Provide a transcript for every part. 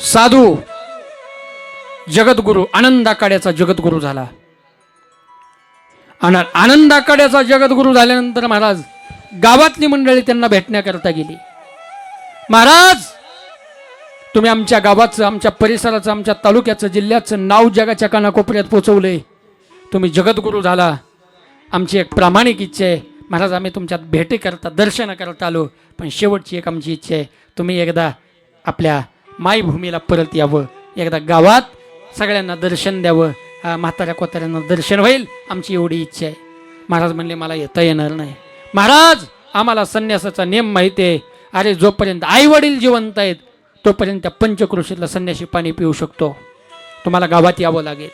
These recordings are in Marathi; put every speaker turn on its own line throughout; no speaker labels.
साधू जगद्गुरु आनंद आकाड्याचा जगद्गुरु झाला. आणि आनंद आकाड्याचा जगद्गुरु झाल्यानंतर महाराज गावातली मंडळी त्यांना भेटण्याकरता गेली. महाराज तुम्ही आमच्या गावाचं आमच्या परिसराचं आमच्या तालुक्याचं जिल्ह्याचं नाव जगाच्या कानाकोपऱ्यात पोचवलंय तुम्ही जगद्गुरु झाला. आमची एक प्रामाणिक इच्छा आहे. महाराज आम्ही तुमच्यात भेटी करता दर्शन करता आलो. पण शेवटची एक आमची इच्छा आहे. तुम्ही एकदा आपल्या मायभूमीला परत यावं. एकदा गावात सगळ्यांना दर्शन द्यावं. म्हाताऱ्या कोताऱ्यांना दर्शन होईल आमची एवढी इच्छा आहे. महाराज म्हणले मला येता येणार नाही. महाराज आम्हाला संन्यासाचा नियम माहिती आहे. अरे जोपर्यंत आई वडील जिवंत आहेत तोपर्यंत त्या पंचकृषीतला संन्यासी पाणी पिऊ शकतो. तुम्हाला गावात यावं लागेल.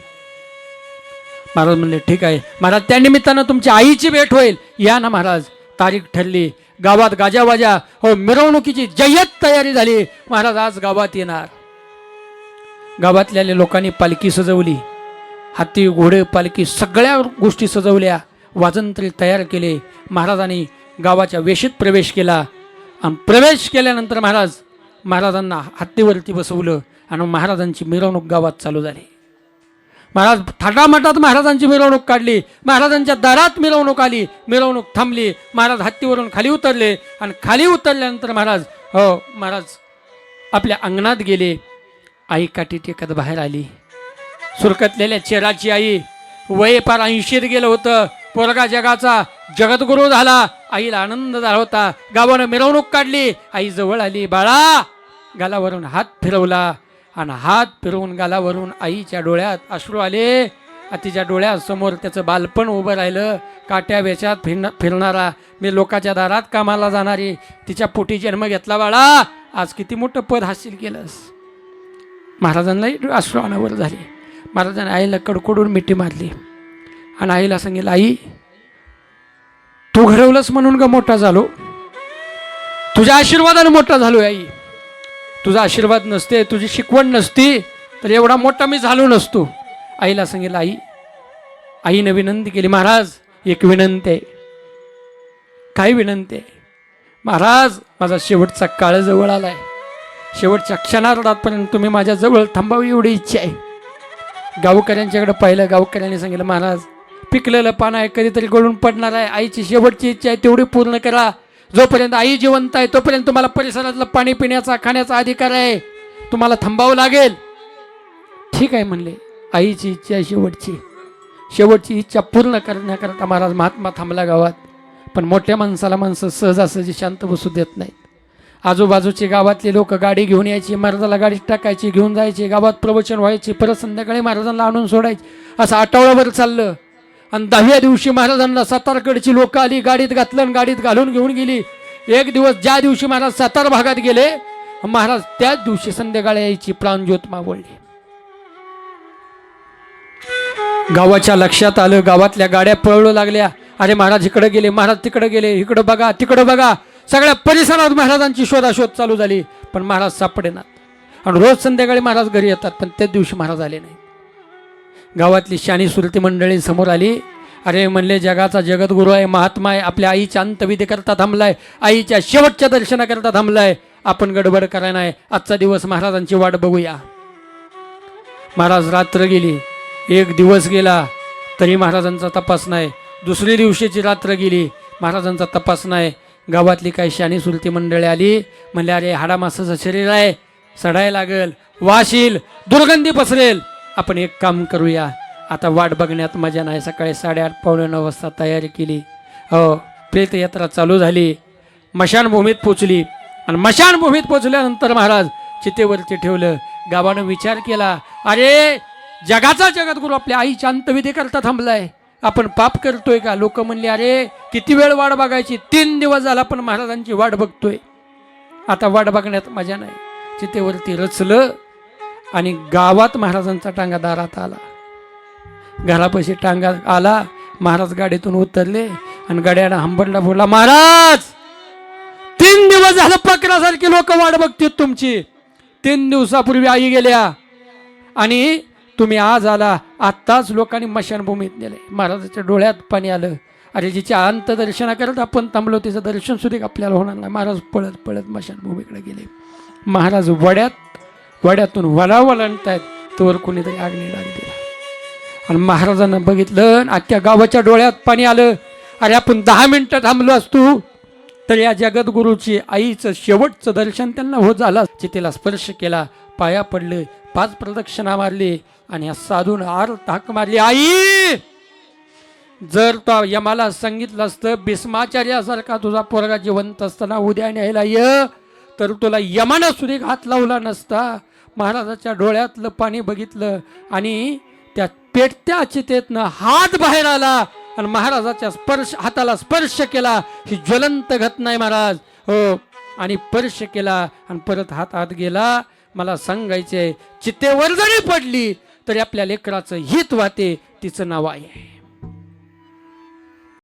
महाराज म्हणले ठीक आहे. महाराज त्या निमित्तानं तुमच्या आईची भेट होईल. या ना महाराज. तारीख ठरली. गावात गाजावाजा. हो मिरवणुकीची जय्यत तयारी झाली. महाराज आज गावात येणार. गावातल्या लोकांनी पालखी सजवली. हाती घोडे पालखी सगळ्या गोष्टी सजवल्या. वाजंत्री तयार केले. महाराजांनी गावाच्या वेशीत प्रवेश केला. आणि प्रवेश केल्यानंतर महाराज महाराजांना हत्तीवरती बसवलं. आणि महाराजांची मिरवणूक गावात चालू झाली. महाराज थाटामाटात महाराजांची मिरवणूक काढली. महाराजांच्या दारात मिरवणूक आली. मिरवणूक थांबली. महाराज हत्तीवरून खाली उतरले आणि खाली उतरल्यानंतर महाराज हो महाराज आपल्या अंगणात गेले. आई काठी टेकत बाहेर आली. सुरकतलेल्या चेराची आई वय पार ऐंशीत गेलं होतं. पोरगा जगाचा जगद्गुरु झाला. आईला आनंद झाला होता. गावानं मिरवणूक काढली. आई जवळ आली. बाळा गालावरून हात फिरवला. आणि हात फिरवून गालावरून आईच्या डोळ्यात अश्रू आले. तिच्या डोळ्यासमोर त्याचं बालपण उभं राहिलं. काट्या वेचात फिरण फिरणारा मी लोकाच्या दारात कामाला जाणारी तिच्या पोटी जन्म घेतला बाळा. आज किती मोठं पद हासिल केलंस? महाराजांनाही अश्रू अनावर झाले. महाराजांनी आईला कडकडून मिठी मारली. आणि आईला सांगितलं आई तू घडवलंस म्हणून ग मोठा झालो. तुझ्या आशीर्वादाने मोठा झालो आई. तुझा आशीर्वाद नसते तुझी शिकवण नसती तर एवढा मोठा मी झालो नसतो. आईला सांगितलं आई आईनं विनंती केली महाराज एक विनंती आहे. काय विनंती आहे? महाराज माझा शेवटचा काळ जवळ आलाय. शेवटच्या क्षणार्धातपर्यंत तुम्ही माझ्या जवळ थांबावी एवढी इच्छा आहे. गावकऱ्यांच्याकडे पाहिलं गावकऱ्यांनी सांगितलं महाराज पिकलेलं पान आहे कधीतरी गळून पडणार आहे. आईची शेवटची इच्छा आहे तेवढी पूर्ण करा. जोपर्यंत आई जिवंत आहे तोपर्यंत तुम्हाला परिसरातलं पाणी पिण्याचा खाण्याचा अधिकार आहे. तुम्हाला थांबावं लागेल. ठीक आहे म्हणले आईची इच्छा आहे शेवटची. शेवटची इच्छा पूर्ण करण्याकरता महाराज महात्मा थांबला गावात. पण मोठ्या माणसाला माणसं सहजासहजी शांत बसू देत नाहीत. आजूबाजूचे गावातले लोक गाडी घेऊन यायची महाराजाला गाडीत टाकायची घेऊन जायची गावात प्रवचन व्हायचे परत संध्याकाळी महाराजांना आणून सोडायचे. असं आठवड्याभर चाललं. आणि दहाव्या दिवशी महाराजांना सातारकडची लोक आली गाडीत घातलं आणि गाडीत घालून घेऊन गेली. एक दिवस ज्या दिवशी महाराज सातार भागात गेले महाराज त्याच दिवशी संध्याकाळी यायची प्राणज्योत मावळली गावाच्या लक्षात आलं गावातल्या गाड्या पळू लागल्या. अरे महाराज इकडे गेले महाराज तिकडे गेले इकडं बघा तिकडं बघा. सगळ्या परिसरात महाराजांची शोधाशोध चालू झाली पण महाराज सापडेनात. आणि रोज संध्याकाळी महाराज घरी येतात पण त्याच दिवशी महाराज आले नाही गावातली शानी सुरती मंडळी समोर आली. अरे म्हणले जगाचा जगद्गुरू आहे महात्मा आहे आपल्या आईच्या अंतविधीकरता थांबलाय आईच्या शेवटच्या दर्शनाकरता थांबलाय. आपण गडबड करायला नाही आजचा दिवस महाराजांची वाट बघूया. महाराज रात्र गेली. एक दिवस गेला तरी महाराजांचा तपास नाही. दुसरी दिवशीची रात्र गेली महाराजांचा तपास नाही. गावातली काही शानी सुरती मंडळी आली. म्हणले अरे हाडामासाचं शरीर आहे सडायला लागेल वाशील दुर्गंधी पसरेल. आपण एक काम करूया. आता वाट बघण्यात मजा नाही. सकाळी साडेआठ पावणे नऊ वाजता तयारी केली. हो प्रेतयात्रा चालू झाली. मशानभूमीत पोचली. आणि मशानभूमीत पोचल्यानंतर महाराज चितेवरती ठेवलं. गावानं विचार केला. अरे जगाचा जगद्गुरू आपल्या आईच्या अंतविधी करता थांबलाय. आपण पाप करतोय का? लोक म्हणले अरे किती वेळ वाट बघायची? तीन दिवस झाला आपण महाराजांची वाट बघतोय. आता वाट बघण्यात मजा नाही. चितेवरती रचलं. आणि गावात महाराजांचा टांगा दारात आला. घरापाशी टांगा आला महाराज गाडीतून उतरले आणि गाड्याला हंबरला बोलला महाराज तीन दिवस झालं पकडासारखी लोक वाट बघतील तुमची. तीन दिवसापूर्वी आई गेल्या आणि तुम्ही आज आला. आत्ताच लोकांनी मशानभूमीत नेले. महाराजाच्या डोळ्यात पाणी आलं. अरे जिच्या अंतदर्शना करत आपण थांबलो तिचं दर्शन सुद्धा आपल्याला होणार नाही. महाराज पळत पळत मशानभूमीकडे गेले. महाराज वड्यात वड्यातून वला वलांटायत तोवर कोणीतरी आगणी लागली आणि महाराजांना बघितलं आणि अख्ख्या गावाच्या डोळ्यात पाणी आलं. अरे आपण दहा मिनिटं थांबलो असतो. तर या जगद्गुरूची आईचं शेवटचं दर्शन त्यांना होत झालं. चितेला स्पर्श केला पाया पडले पाच प्रदक्षिणा मारली आणि या साधून आर ताक मारली. आई! जर तो यमाला सांगितलं असतं भीष्माचार्यासारखा तुझा पोरगा जिवंत असताना उद्या न्यायला य. तर तुला यमानं सुरेख हात लावला नसता. महाराजाच्या डोळ्यातलं पाणी बघितलं आणि त्या पेटत्या चितेतनं हात बाहेर आला आणि महाराजाच्या स्पर्श हाताला स्पर्श केला. ही ज्वलंत घटना आहे महाराज. हो. आणि स्पर्श केला आणि परत हात आत गेला. मला सांगायचे चितेवर जरी पडली तरी आपल्या लेकराचं हित वाते तिचं नाव आहे.